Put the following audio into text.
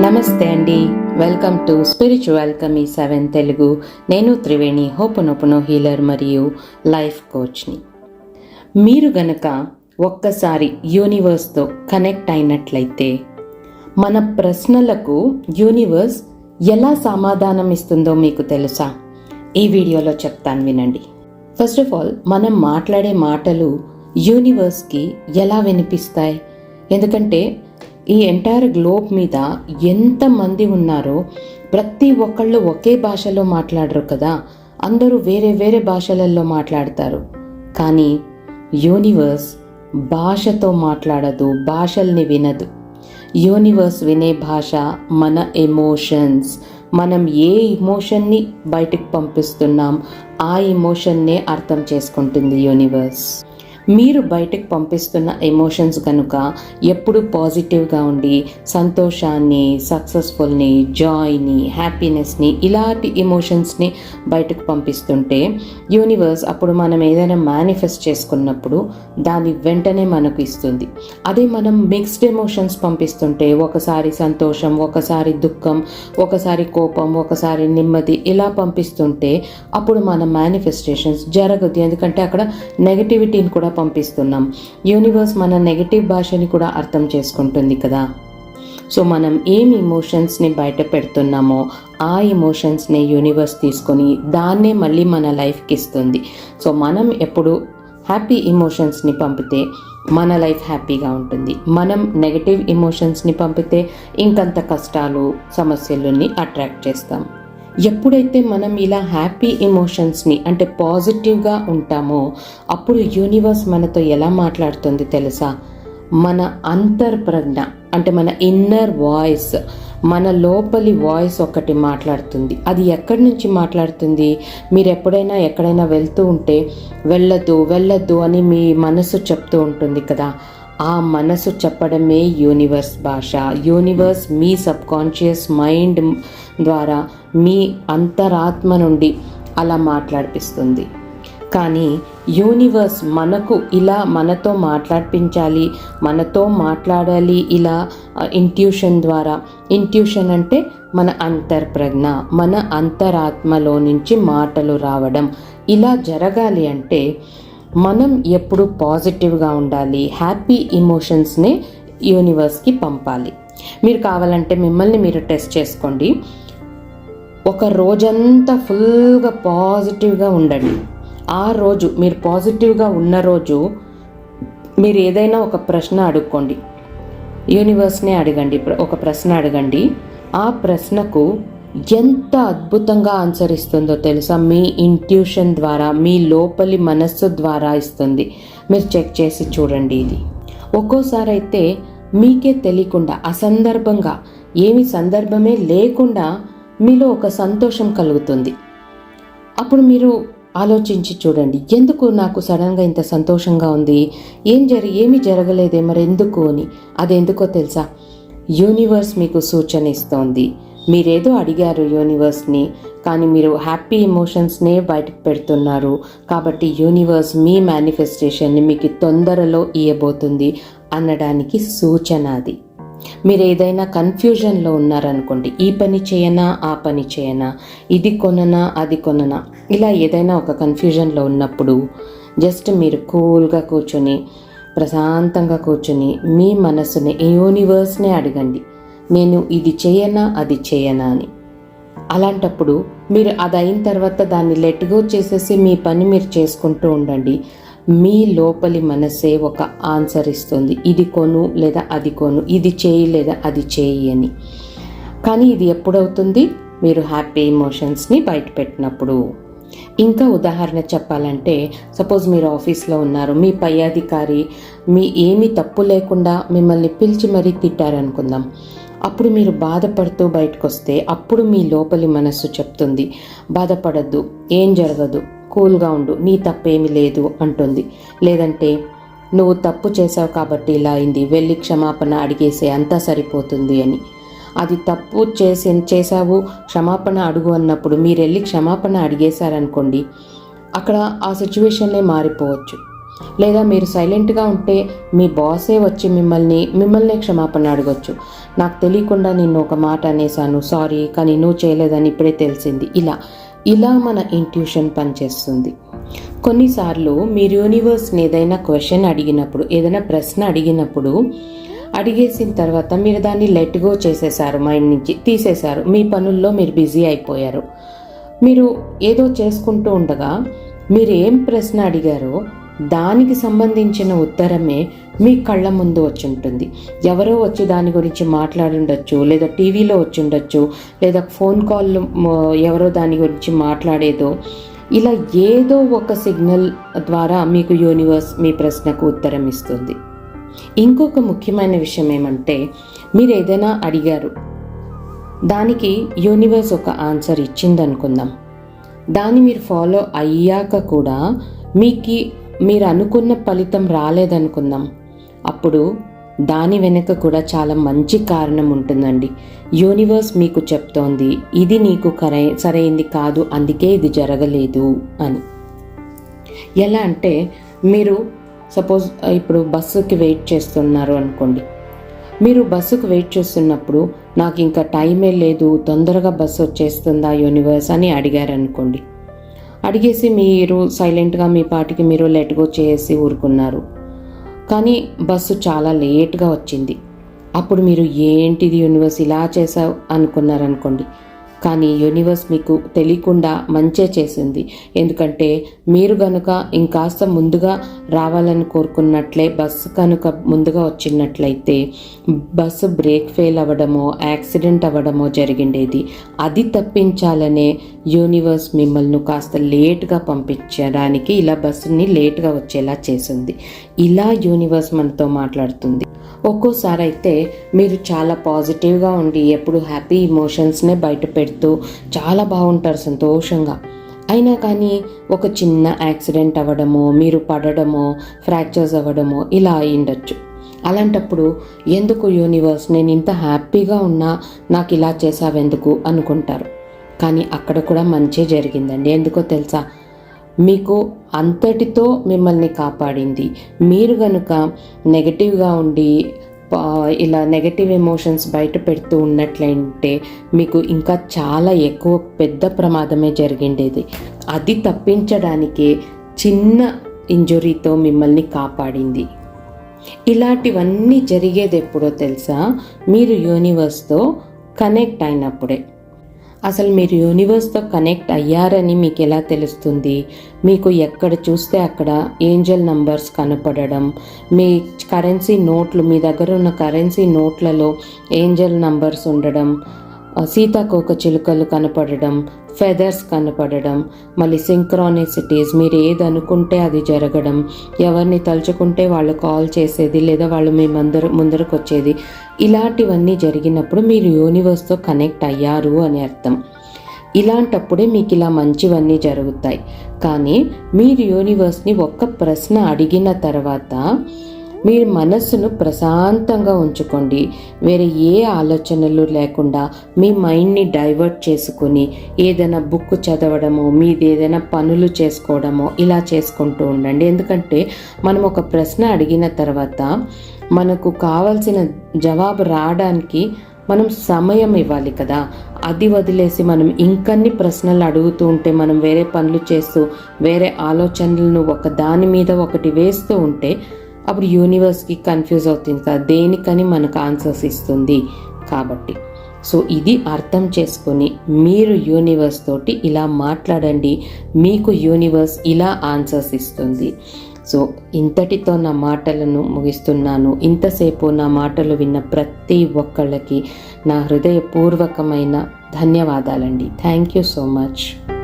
నమస్తే అండి. Welcome to spiritual కమీ సెవెన్ తెలుగు. నేను త్రివేణి హోపనోపనో హీలర్ మరియు లైఫ్ కోచ్ని. మీరు గనక ఒక్కసారి యూనివర్స్తో కనెక్ట్ అయినట్లయితే మన ప్రశ్నలకు యూనివర్స్ ఎలా సమాధానం ఇస్తుందో మీకు తెలుసా? ఈ వీడియోలో చెప్తాను వినండి. ఫస్ట్ ఆఫ్ ఆల్ మనం మాట్లాడే మాటలు యూనివర్స్కి ఎలా వినిపిస్తాయి? ఎందుకంటే ఈ ఎంటైర్ గ్లోబ్ మీద ఎంతమంది ఉన్నారో ప్రతి ఒక్కళ్ళు ఒకే భాషలో మాట్లాడరు కదా. అందరూ వేరే వేరే భాషలలో మాట్లాడతారు. కానీ యూనివర్స్ భాషతో మాట్లాడదు భాషల్ని వినదు. యూనివర్స్ వినే భాష మన ఎమోషన్స్ మనం ఏ ఇమోషన్ని బయటకు పంపిస్తున్నాం ఆ ఇమోషన్నే అర్థం చేసుకుంటుంది యూనివర్స్ మీరు బయటకు పంపిస్తున్న ఎమోషన్స్ కనుక ఎప్పుడు పాజిటివ్గా ఉండి సంతోషాన్ని సక్సెస్ఫుల్ని జాయ్ని హ్యాపీనెస్ని ఇలాంటి ఎమోషన్స్ని బయటకు పంపిస్తుంటే యూనివర్స్ అప్పుడు మనం ఏదైనా మేనిఫెస్ట్ చేసుకున్నప్పుడు దాని వెంటనే మనకు ఇస్తుంది. అదే మనం మిక్స్డ్ ఎమోషన్స్ పంపిస్తుంటే ఒకసారి సంతోషం ఒకసారి దుఃఖం ఒకసారి కోపం ఒకసారి నెమ్మది ఇలా పంపిస్తుంటే అప్పుడు మన మేనిఫెస్టేషన్స్ జరగదు. ఎందుకంటే అక్కడ నెగటివిటీని కూడా పంపిస్తున్నాం. యూనివర్స్ మన నెగటివ్ భాషని కూడా అర్థం చేసుకుంటుంది కదా. సో మనం ఏం ఇమోషన్స్ని బయట పెడుతున్నామో ఆ ఇమోషన్స్ని యూనివర్స్ తీసుకొని దాన్నే మళ్ళీ మన లైఫ్కి ఇస్తుంది. సో మనం ఎప్పుడు హ్యాపీ ఇమోషన్స్ని పంపితే మన లైఫ్ హ్యాపీగా ఉంటుంది. మనం నెగటివ్ ఇమోషన్స్ని పంపితే ఇంకంత కష్టాలు సమస్యలని అట్రాక్ట్ చేస్తాం. ఎప్పుడైతే మనం ఇలా హ్యాపీ ఎమోషన్స్ని అంటే పాజిటివ్గా ఉంటామో అప్పుడు యూనివర్స్ మనతో ఎలా మాట్లాడుతుంది తెలుసా? మన అంతర్ప్రజ్ఞ అంటే మన ఇన్నర్ వాయిస్ మన లోపలి వాయిస్ ఒకటి మాట్లాడుతుంది. అది ఎక్కడి నుంచి మాట్లాడుతుంది? మీరు ఎప్పుడైనా ఎక్కడైనా వెళ్తూ ఉంటే వెళ్ళదు వెళ్ళదు అని మీ మనసు చెప్తూ ఉంటుంది కదా. ఆ మనసు చెప్పడమే యూనివర్స్ భాష. యూనివర్స్ మీ సబ్కాన్షియస్ మైండ్ ద్వారా మీ అంతరాత్మ నుండి అలా మాట్లాడిపిస్తుంది. కానీ యూనివర్స్ మనకు ఇలా మనతో మాట్లాడిపించాలి మనతో మాట్లాడాలి ఇలా ఇంట్యూషన్ ద్వారా. ఇంట్యూషన్ అంటే మన అంతర్ప్రజ్ఞ మన అంతరాత్మలో నుంచి మాటలు రావడం. ఇలా జరగాలి అంటే మనం ఎప్పుడు పాజిటివ్గా ఉండాలి హ్యాపీ ఇమోషన్స్ని యూనివర్స్కి పంపాలి. మీరు కావాలంటే మిమ్మల్ని మీరు టెస్ట్ చేసుకోండి. ఒక రోజంతా ఫుల్గా పాజిటివ్గా ఉండండి. ఆ రోజు మీరు పాజిటివ్గా ఉన్న రోజు మీరు ఏదైనా ఒక ప్రశ్న అడుక్కోండి. యూనివర్స్నే అడగండి ఒక ప్రశ్న అడగండి. ఆ ప్రశ్నకు ఎంత అద్భుతంగా ఆన్సర్ ఇస్తుందో తెలుసా? మీ ఇంట్యూషన్ ద్వారా మీ లోపలి మనస్సు ద్వారా ఇస్తుంది. మీరు చెక్ చేసి చూడండి ఇది. ఒక్కోసారి అయితే మీకే తెలియకుండా అసందర్భంగా ఏమి సందర్భమే లేకుండా మీలో ఒక సంతోషం కలుగుతుంది. అప్పుడు మీరు ఆలోచించి చూడండి ఎందుకు నాకు సడన్గా ఇంత సంతోషంగా ఉంది? ఏం జరి ఏమి జరగలేదే మరి ఎందుకు అని. అది ఎందుకో తెలుసా? యూనివర్స్ మీకు సూచన ఇస్తోంది. మీరేదో అడిగారు యూనివర్స్ని కానీ మీరు హ్యాపీ ఎమోషన్స్నే బయటకు పెడుతున్నారు. కాబట్టి యూనివర్స్ మీ మేనిఫెస్టేషన్ని మీకు తొందరలో ఇయ్యబోతుంది అనడానికి సూచన అది. మీరు ఏదైనా కన్ఫ్యూజన్లో ఉన్నారనుకోండి ఈ పని చేయనా ఆ పని చేయనా ఇది కొననా అది కొననా ఇలా ఏదైనా ఒక కన్ఫ్యూజన్లో ఉన్నప్పుడు జస్ట్ మీరు కూల్గా కూర్చొని ప్రశాంతంగా కూర్చొని మీ మనసుని యూనివర్స్నే అడగండి. నేను ఇది చేయనా అది చేయనా అని. అలాంటప్పుడు మీరు అది అయిన తర్వాత దాన్ని లెట్గో చేసేసి మీ పని మీరు చేసుకుంటూ ఉండండి. మీ లోపలి మనసే ఒక ఆన్సర్ ఇస్తుంది. ఇది కొను లేదా అది కొను ఇది చేయి లేదా అది చేయి అని. కానీ ఇది ఎప్పుడవుతుంది? మీరు హ్యాపీ ఎమోషన్స్ని బయట పెట్టినప్పుడు ఇంకా ఉదాహరణ చెప్పాలంటే సపోజ్ మీరు ఆఫీస్లో ఉన్నారు మీ పై అధికారి మీ ఏమీ తప్పు లేకుండా మిమ్మల్ని పిలిచి మరీ తిట్టారనుకుందాం. అప్పుడు మీరు బాధపడుతూ బయటకు వస్తే అప్పుడు మీ లోపలి మనస్సు చెప్తుంది. బాధపడద్దు ఏం జరగదు కూల్గా ఉండు నీ తప్పేమీ లేదు అంటుంది. లేదంటే నువ్వు తప్పు చేసావు కాబట్టి ఇలా అయింది వెళ్ళి క్షమాపణ అడిగేసే అంతా సరిపోతుంది అని. అది తప్పు చేసి చేసావు క్షమాపణ అడుగు అన్నప్పుడు మీరు వెళ్ళి క్షమాపణ అడిగేశారనుకోండి అక్కడ ఆ సిచ్యువేషన్లే మారిపోవచ్చు. లేదా మీరు సైలెంట్గా ఉంటే మీ బాసే వచ్చి మిమ్మల్ని మిమ్మల్ని క్షమాపణ అడగొచ్చు. నాకు తెలియకుండా నిన్ను ఒక మాట అనేసాను సారీ కానీ నువ్వు చేయలేదని ఇప్పుడే తెలిసింది. ఇలా ఇలా మన ఇంట్యూషన్ పనిచేస్తుంది. కొన్నిసార్లు మీరు యూనివర్స్ని ఏదైనా క్వశ్చన్ అడిగినప్పుడు ఏదైనా ప్రశ్న అడిగినప్పుడు అడిగేసిన తర్వాత మీరు దాన్ని లెట్ గో చేసేసారు మైండ్ నుంచి తీసేశారు. మీ పనుల్లో మీరు బిజీ అయిపోయారు. మీరు ఏదో చేసుకుంటూ ఉండగా మీరు ఏం ప్రశ్న అడిగారో దానికి సంబంధించిన ఉత్తరమే మీ కళ్ళ ముందు వచ్చి ఉంటుంది ఎవరో వచ్చి దాని గురించి మాట్లాడుండొచ్చు లేదా టీవీలో వచ్చి ఉండొచ్చు లేదా ఫోన్ కాల్ ఎవరో దాని గురించి మాట్లాడేదో ఇలా ఏదో ఒక సిగ్నల్ ద్వారా మీకు యూనివర్స్ మీ ప్రశ్నకు ఉత్తరం ఇస్తుంది. ఇంకొక ముఖ్యమైన విషయం ఏమంటే మీరు ఏదైనా అడిగారు దానికి యూనివర్స్ ఒక ఆన్సర్ ఇచ్చిందనుకుందాం. దాన్ని మీరు ఫాలో అయ్యాక కూడా మీకు మీరు అనుకున్న ఫలితం రాలేదనుకుందాం. అప్పుడు దాని వెనుక కూడా చాలా మంచి కారణం ఉంటుందండి. యూనివర్స్ మీకు చెప్తోంది ఇది నీకు కరై సరైంది కాదు అందుకే ఇది జరగలేదు అని. ఎలా అంటే మీరు సపోజ్ ఇప్పుడు బస్సుకి వెయిట్ చేస్తున్నారు అనుకోండి. మీరు బస్సుకు వెయిట్ చేస్తున్నప్పుడు నాకు ఇంకా టైమే లేదు తొందరగా బస్సు వచ్చేస్తుందా యూనివర్స్ అని అడిగారు అనుకోండి అడిగేసి మీరు సైలెంట్గా మీ పాటికి మీరు లెట్గో చేసి ఊరుకున్నారు. కానీ బస్సు చాలా లేట్గా వచ్చింది. అప్పుడు మీరు ఏంటిది యూనివర్స్ ఇలా చేసావు అనుకున్నారనుకోండి. కానీ యూనివర్స్ మీకు తెలియకుండా మంచే చేసింది. ఎందుకంటే మీరు గనుక ఇంకాస్త ముందుగా రావాలని కోరుకున్నట్లే బస్సు కనుక ముందుగా వచ్చినట్లయితే బస్సు బ్రేక్ ఫెయిల్ అవ్వడమో యాక్సిడెంట్ అవ్వడమో జరిగిండేది. అది తప్పించాలనే యూనివర్స్ మిమ్మల్ని కాస్త లేట్గా పంపించడానికి ఇలా బస్సుని లేట్గా వచ్చేలా చేసింది. ఇలా యూనివర్స్ మనతో మాట్లాడుతుంది. ఒక్కోసారి అయితే మీరు చాలా పాజిటివ్గా ఉండి ఎప్పుడు హ్యాపీ ఇమోషన్స్నే బయట పెడుతూ చాలా బాగుంటారు సంతోషంగా. అయినా కానీ ఒక చిన్న యాక్సిడెంట్ అవ్వడమో మీరు పడడమో ఫ్రాక్చర్స్ అవ్వడమో ఇలా అయ్యిండొచ్చు అలాంటప్పుడు ఎందుకు యూనివర్స్ నేను ఇంత హ్యాపీగా ఉన్నా నాకు ఇలా చేసావెందుకు అనుకుంటారు. కానీ అక్కడ కూడా మంచి జరిగిందండి. ఎందుకో తెలుసా? మీకు అంతటితో మిమ్మల్ని కాపాడింది. మీరు కనుక నెగటివ్గా ఉండి ఇలా నెగటివ్ ఎమోషన్స్ బయట పెడుతూ ఉన్నట్లయితే మీకు ఇంకా చాలా ఎక్కువ పెద్ద ప్రమాదమే జరిగిండేది. అది తప్పించడానికి చిన్న ఇంజురీతో మిమ్మల్ని కాపాడింది. ఇలాంటివన్నీ జరిగేది ఎప్పుడో తెలుసా? మీరు యూనివర్స్తో కనెక్ట్ అయినప్పుడే. అసలు మీరు యూనివర్స్తో కనెక్ట్ అయ్యారని మీకు ఎలా తెలుస్తుంది? మీకు ఎక్కడ చూస్తే అక్కడ ఏంజల్ నంబర్స్ కనపడడం మీ కరెన్సీ నోట్లు మీ దగ్గర ఉన్న కరెన్సీ నోట్లలో ఏంజల్ నంబర్స్ ఉండడం సీతాకోక చిలుకలు కనపడడం ఫెదర్స్ కనపడడం మళ్ళీ సింక్రానిసిటీస్ మీరు ఏది అనుకుంటే అది జరగడం ఎవరిని తలుచుకుంటే వాళ్ళు కాల్ చేసేది లేదా వాళ్ళు మీ ముందర ముందరకు వచ్చేది ఇలాంటివన్నీ జరిగినప్పుడు మీరు యూనివర్స్తో కనెక్ట్ అయ్యారు అని అర్థం. ఇలాంటప్పుడే మీకు ఇలా మంచివన్నీ జరుగుతాయి. కానీ మీరు యూనివర్స్ని ఒక్క ప్రశ్న అడిగిన తర్వాత మీ మనస్సును ప్రశాంతంగా ఉంచుకోండి. వేరే ఏ ఆలోచనలు లేకుండా మీ మైండ్ని డైవర్ట్ చేసుకుని ఏదైనా బుక్ చదవడమో మీది ఏదైనా పనులు చేసుకోవడమో ఇలా చేసుకుంటూ ఉండండి. ఎందుకంటే మనం ఒక ప్రశ్న అడిగిన తర్వాత మనకు కావాల్సిన జవాబు రావడానికి మనం సమయం ఇవ్వాలి కదా. అది వదిలేసి మనం ఇంకన్ని ప్రశ్నలు అడుగుతూ ఉంటే మనం వేరే పనులు చేస్తూ వేరే ఆలోచనలను ఒక దాని మీద ఒకటి వేస్తూ ఉంటే అప్పుడు యూనివర్స్కి కన్ఫ్యూజ్ అవుతుంది కదా దేనికని మనకు ఆన్సర్స్ ఇస్తుంది కాబట్టి. సో ఇది అర్థం చేసుకొని మీరు యూనివర్స్ తోటి ఇలా మాట్లాడండి మీకు యూనివర్స్ ఇలా ఆన్సర్స్ ఇస్తుంది. సో ఇంతటితో నా మాటలను ముగిస్తున్నాను. ఇంతసేపు నా మాటలు విన్న ప్రతి ఒక్కళ్ళకి నా హృదయపూర్వకమైన ధన్యవాదాలండి. Thank you so much